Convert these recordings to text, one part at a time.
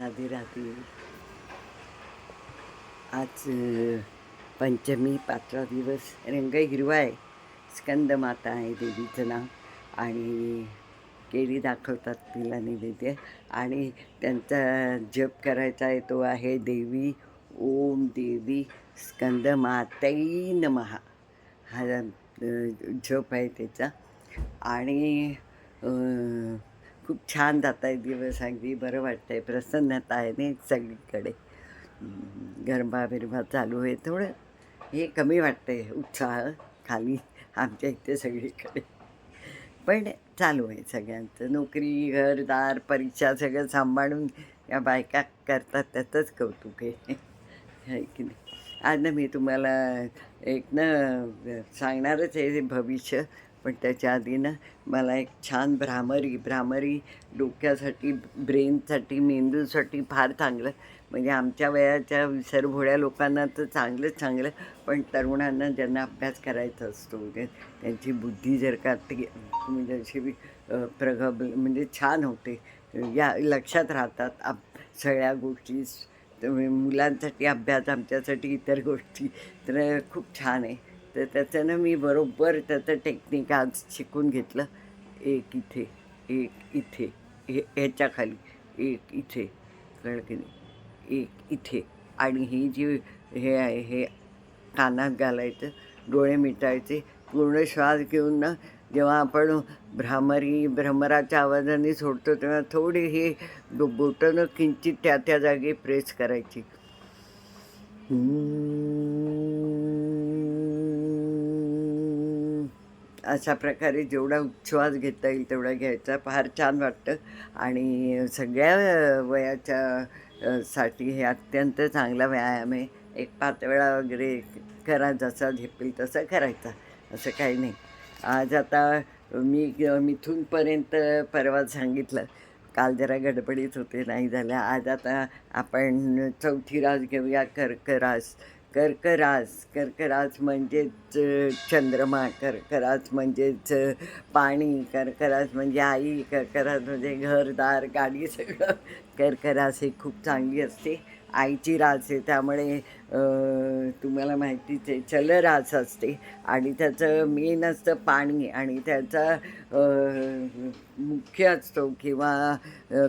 राधे राधे आज पंचमी पाचवा दिवस रंग हिरवा आहे स्कंद माता आहे देवीचं नाव. आणि केळी दाखवतात तिला नैवेद्य आणि त्यांचा जप करायचा आहे तो आहे देवी. ओम देवी स्कंद मातई नमहा हा जप आहे त्याचा. आणि खूप छान जात आहे दिवस अगदी बरं वाटतं आहे प्रसन्नता आहे नाही सगळीकडे. गरबा बिरबा चालू आहे. थोडं हे कमी वाटतं आहे उत्साह खाली आमच्या इथे सगळीकडे. पण चालू आहे सगळ्यांचं. नोकरी घरदार परीक्षा सगळं सांभाळून या बायका करतात. त्याचंच कौतुक आहे. की नाही? आज ना मी तुम्हाला एक ना सांगणारच आहे भविष्य. पण त्याच्या आधी ना मला एक छान भ्रामरी भ्रामरी डोक्यासाठी ब्रेनसाठी मेंदूसाठी फार चांगलं. म्हणजे आमच्या वयाच्या विसरभोळ्या लोकांना तर चांगलंच चांगलं पण तरुणांना ज्यांना अभ्यास करायचा असतो म्हणजे त्यांची बुद्धी जर का ती म्हणजे अशी प्रगब म्हणजे छान होते. या लक्षात राहतात आप सगळ्या गोष्टी मुलांसाठी अभ्यास आमच्यासाठी इतर गोष्टी तर खूप छान आहे. तर त्याच्यानं मी बरोबर त्याचं टेक्निक आज शिकून घेतलं. एक इथे एक इथे हे ह्याच्याखाली एक इथे. कळलं की नाही? एक इथे. आणि ही जी हे आहे हे कानात घालायचं डोळे मिटायचे पूर्ण श्वास घेऊन ना जेव्हा आपण भ्रामरी भ्रमराच्या आवाजाने सोडतो तेव्हा थोडी हे बो बोटं किंचित त्या त्या जागी प्रेस करायची. अशा प्रकारे जेवढा उच्छ्वास घेता येईल तेवढा घ्यायचा. फार छान वाटतं. आणि सगळ्या वयाच्या साठी हे अत्यंत चांगला व्यायाम आहे. एक पाच वेळा वगैरे करा जसा झेपेल तसा करायचा. असं काही नाही. आज आता मी मिथूनपर्यंत परवा सांगितलं काल जरा गडबडीत होते नाही झालं. आज आता आपण चौथी रास घेऊया कर्करास. कर्करास कर्करास म्हणजेच चंद्रमा कर्करास म्हणजेच पाणी कर्करास म्हणजे आई कर्करास म्हणजे घरदार गाडी सगळं. कर्करास ही खूप चांगली असते. आईची रास आहे त्यामुळे तुम्हाला माहितीच आहे चलरास असते. आणि त्याचं मेन असतं पाणी आणि त्याचा मुख्य असतो किंवा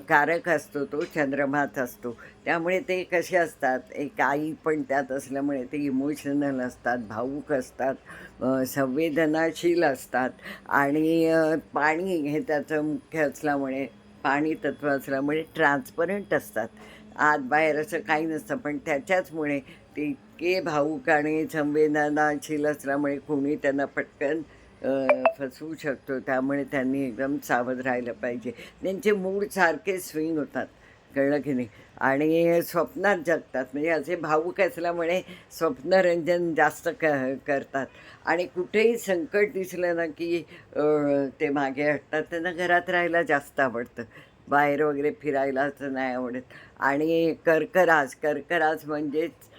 कारक असतो तो चंद्रमात असतो. त्यामुळे ते कसे असतात एक आई पण त्यात असल्यामुळे ते इमोशनल असतात भावूक असतात संवेदनाशील असतात. आणि पाणी हे त्याचं मुख्य असल्यामुळे पाणी तत्व असल्यामुळे ट्रान्सपरंट असतात. आत बाहेर असं काही नसतं. पण त्याच्याचमुळे ते इतके भावूक आणि संवेदनाशील असल्यामुळे कोणी त्यांना पटकन फसवू शकतो. त्यामुळे त्यांनी एकदम सावध राहिलं पाहिजे. त्यांचे मूड सारखे स्विंग होतात. कळलं की नाही? आणि स्वप्नात जगतात. म्हणजे असे भावूक असल्यामुळे स्वप्नरंजन जास्त क करतात. आणि कुठेही संकट दिसलं ना की ते मागे हटतात. त्यांना घरात राहायला जास्त आवडतं. बाहेर वगैरे फिरायला असं नाही आवडत. आणि कर्कराज कर्कराज म्हणजेच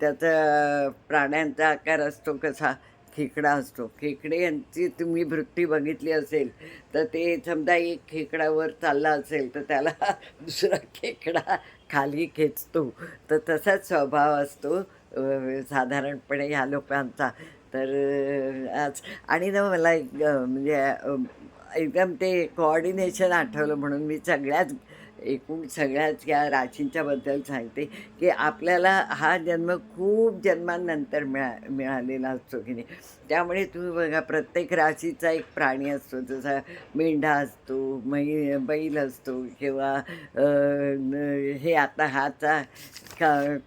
त्याचा प्राण्यांचा आकार असतो कसा? खेकडा असतो. खेकडे यांची तुम्ही वृत्ती बघितली असेल तर ते समजा एक खेकडावर चालला असेल तर त्याला दुसरा खेकडा खाली खेचतो. तर तसाच स्वभाव असतो साधारणपणे ह्या लोकांचा. तर आज आणि ना मला एक म्हणजे एकदम ते कोऑर्डिनेशन आठवलं म्हणून मी सगळ्याच एकूण सगळ्याच या राशींच्याबद्दल सांगते की आपल्याला हा जन्म खूप जन्मांनंतर मिळा मिळालेला असतो की नाही. त्यामुळे तुम्ही बघा प्रत्येक राशीचा एक प्राणी असतो जसा मेंढा असतो मै बैल असतो किंवा न- हे आता हाचा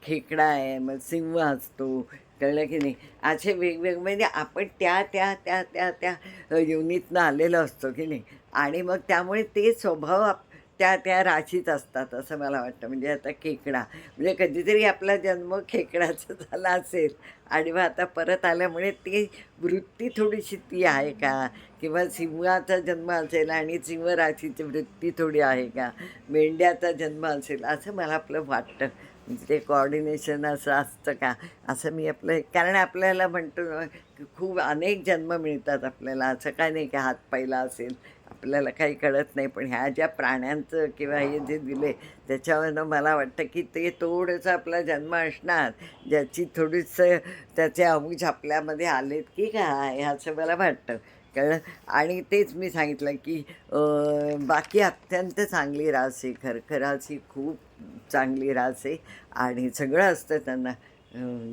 खेकडा आहे मग सिंह असतो कळलं की नाही? असे वेगवेगळे म्हणजे आपण त्या त्या त्या त्या त्या युनिटनं आलेलो असतो की नाही? आणि मग त्यामुळे ते स्वभाव आप त्या त्या राशीत असतात असं मला वाटतं. म्हणजे आता खेकडा. म्हणजे कधीतरी आपला जन्म खेकडाचा झाला असेल आणि मग आता परत आल्यामुळे ती वृत्ती थोडीशी ती आहे का? किंवा सिंहाचा जन्म असेल आणि सिंह राशीची वृत्ती थोडी आहे का? मेंढ्याचा जन्म असेल असं मला आपलं वाटतं. म्हणजे ते कॉर्डिनेशन असं असतं का? असं मी आपलं कारण आपल्याला म्हणतो खूप अनेक जन्म मिळतात आपल्याला. असं काय नाही की हात पहिला असेल. आपल्याला काही कळत नाही पण ह्या ज्या प्राण्यांचं किंवा हे जे दिले त्याच्यावरनं मला वाटतं की ते थोडंसं आपला जन्म असणार. ज्याची थोडीसं त्याचे अंश आपल्यामध्ये आलेत की काय असं मला वाटतं. कारण आणि तेच मी सांगितलं की बाकी अत्यंत चांगली रास आहे. खरखराची खूप चांगली रास आहे. आणि सगळं असतं त्यांना.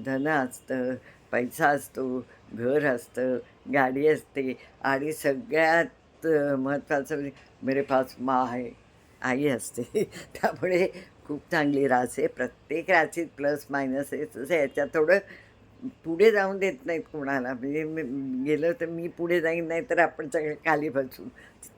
धन असतं पैसा असतो घर असतं गाडी असते. आणि सगळ्यात अं, महत्त्वाचं म्हणजे मेरे पास माँ आहे आई असते. त्यामुळे खूप चांगली रास आहे. प्रत्येक राशीत प्लस मायनस आहे. तसं याच्यात थोडं पुढे जाऊन देत नाहीत कोणाला. म्हणजे गेलं तर मी पुढे जाईन नाही तर आपण सगळं खाली बसू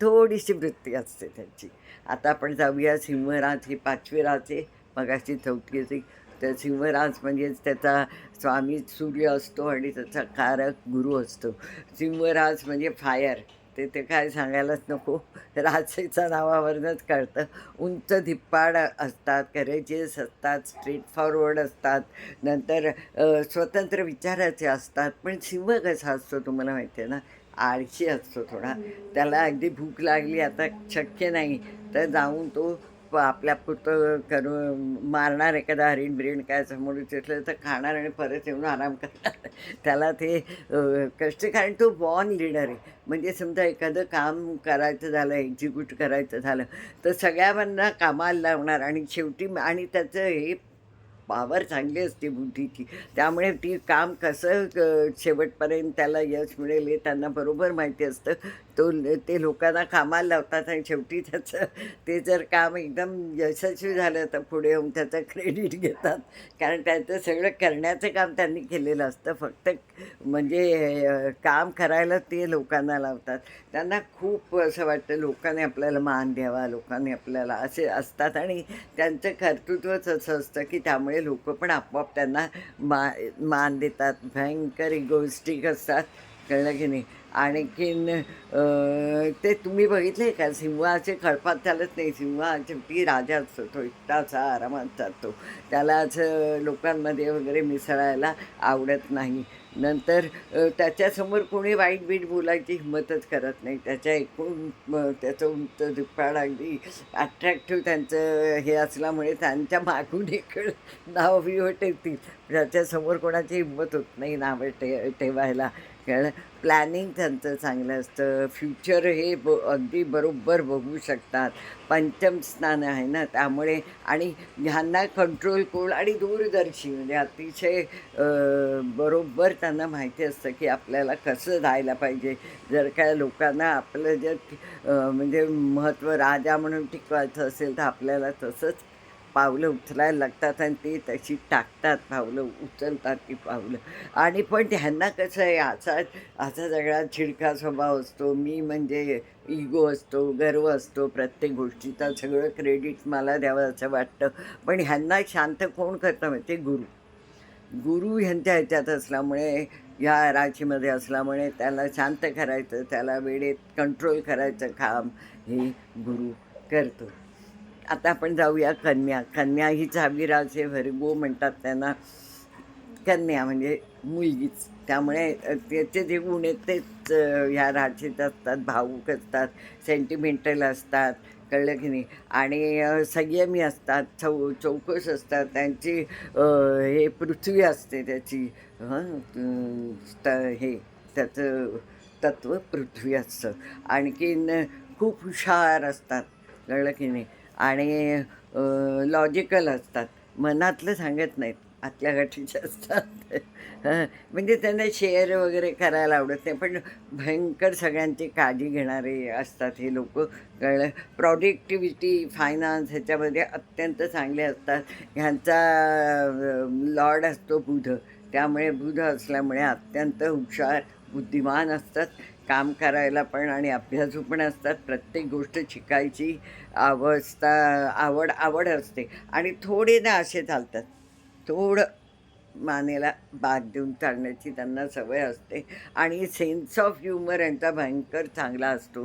थोडीशी वृत्ती असते त्याची. आता आपण जाऊया सिंहराज. ही पाचवी राज आहे. मगाशी चौथी असे तर सिंहराज म्हणजेच त्याचा स्वामी सूर्य असतो आणि त्याचा कारक गुरु असतो. सिंहराज म्हणजे फायर ते ते काय सांगायलाच नको. राजेच्या नावावरनंच कळतं. उंच धिप्पाड असतात करेजेस असतात स्ट्रीट फॉरवर्ड असतात. नंतर स्वतंत्र विचाराचे असतात. पण सिंह कसा असतो तुम्हाला माहिती आहे ना? आळशी असतो थोडा. त्याला अगदी भूक लागली आता शक्य नाही. तर जाऊन तो प- आपल्या पुरतं करून मारणार एखादा हरिण बिरीण काय समोर तिथलं तर खाणार आणि परत येऊन आराम करणार. त्याला ते कष्ट कारण तो बॉर्न लिडर आहे. म्हणजे समजा एखादं काम करायचं झालं एक्झिक्यूट करायचं झालं तर सगळ्यांना कामाला लावणार आणि शेवटी आणि त्याचं हे पावर चांगली असते बुद्धीची. त्यामुळे ती काम कसं शेवटपर्यंत त्याला यश मिळेल हे त्यांना बरोबर माहिती असतं. तो ते लोकांना कामाला लावतात आणि शेवटी त्याचं ते जर काम एकदम यशस्वी झालं तर पुढे येऊन त्याचं क्रेडिट घेतात. कारण त्यांचं सगळं करण्याचं काम त्यांनी केलेलं असतं. फक्त म्हणजे काम करायला ते लोकांना लावतात. त्यांना खूप असं वाटतं लोकांनी आपल्याला मान द्यावा लोकांनी आपल्याला असे असतात आणि त्यांचं कर्तृत्वच असं असतं की त्यामुळे लोक पण आपोआप त्यांना मा मान देतात. भयंकर इगोस्टिक असतात. कळलं की नाही. आणखीन ते तुम्ही बघितले का? सिंहाचे खळपात चालत नाही. सिंहा शेवटी राजा असतो तो एकटाचा आरामात जातो. त्याला असं लोकांमध्ये वगैरे मिसळायला आवडत नाही. नंतर त्याच्यासमोर कोणी वाईट बीट बोलायची हिंमतच करत नाही. त्याच्या एकूण त्याचं उंच दुप्पाड अगदी अट्रॅक्टिव्ह त्यांचं हे असल्यामुळे त्यांच्या मागून एक नाव बिव टेकतील त्याच्यासमोर कोणाची हिंमत होत नाही नावं ठे ठेवायला. कारण प्लॅनिंग त्यांचं चांगलं असतं. फ्युचर हे ब अगदी बरोबर बघू शकतात. पंचम स्नान आहे ना त्यामुळे. आणि ह्यांना कंट्रोल कोण आणि दूरदर्शी म्हणजे अतिशय बरोबर त्यांना माहिती असतं की आपल्याला कसं जायला पाहिजे. जर काय लोकांना आपलं जर म्हणजे महत्त्व राजा म्हणून टिकवायचं असेल तर आपल्याला तसंच पावलं उचलायला लागतात आणि ते तशी टाकतात पावलं उचलतात ती पावलं. आणि पण त्यांना कसं आहे असा असा सगळा चिडका स्वभाव असतो. मी म्हणजे इगो असतो गर्व असतो. प्रत्येक गोष्टीचा सगळं क्रेडिट मला द्यावं असं वाटतं. पण ह्यांना शांत कोण करतं माहिती गुरु. गुरु ह्यांच्या ह्याच्यात असल्यामुळे या राशीमध्ये असल्यामुळे त्याला शांत करायचं त्याला वेळेत कंट्रोल करायचं काम हे गुरु करतो. आता आपण जाऊया कन्या. कन्या ही चावी भरगो म्हणतात त्यांना. कन्या म्हणजे मुलगीच. त्यामुळे त्याचे जे गुण आहेत तेच ह्या राशीत असतात भावूक असतात सेंटिमेंटल असतात कळलं की नाही? आणि संयमी असतात चौ चौकस असतात त्यांची हे पृथ्वी असते त्याची. त- हे त्याचं तत्व पृथ्वी असतं. आणखीन खूप हुशार असतात. कळलं की नाही? आणि लॉजिकल असतात. मनातलं सांगत नाहीत. आतल्या गाठीचे असतात. म्हणजे त्यांना शेअर वगैरे करायला आवडत नाही. पण भयंकर सगळ्यांची काळजी घेणारे असतात हे लोक. कळलं? प्रॉडक्टिव्हिटी फायनान्स ह्याच्यामध्ये अत्यंत चांगले असतात. ह्यांचा लॉर्ड असतो बुध. त्यामुळे बुध असल्यामुळे अत्यंत हुशार बुद्धिमान असतात. काम करायला पण आणि अभ्यासू पण असतात. प्रत्येक गोष्ट शिकायची अवस्था आवड आवड असते. आणि थोडे ना असे चालतात. थोडं मानेला बाद देऊन चालण्याची त्यांना सवय असते. आणि सेन्स ऑफ ह्युमर यांचा भयंकर चांगला असतो.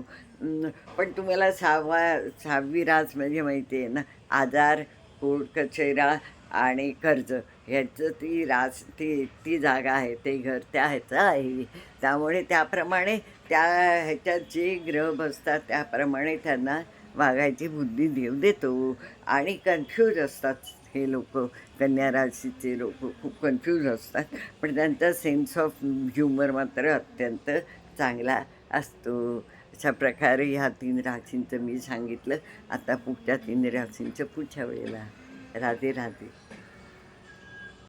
पण तुम्हाला सहावा सहावी रास म्हणजे माहिती आहे ना? आजार कोर्ट कचेरा आणि कर्ज. ह्याचं ती रास ती ती जागा आहे ते घर त्या ह्याचं आहे. त्यामुळे त्याप्रमाणे त्या ह्याच्यात जे ग्रह बसतात त्याप्रमाणे त्यांना वागायची बुद्धी देव देतो. आणि कन्फ्यूज असतात हे लोक कन्या राशीचे लोक. खूप कन्फ्यूज असतात. पण त्यांचा सेन्स ऑफ ह्युमर मात्र अत्यंत चांगला असतो. अशा प्रकारे ह्या तीन राशींचं मी सांगितलं. आता पुढच्या तीन राशींचं पुढच्या वेळेला. राधे राधे.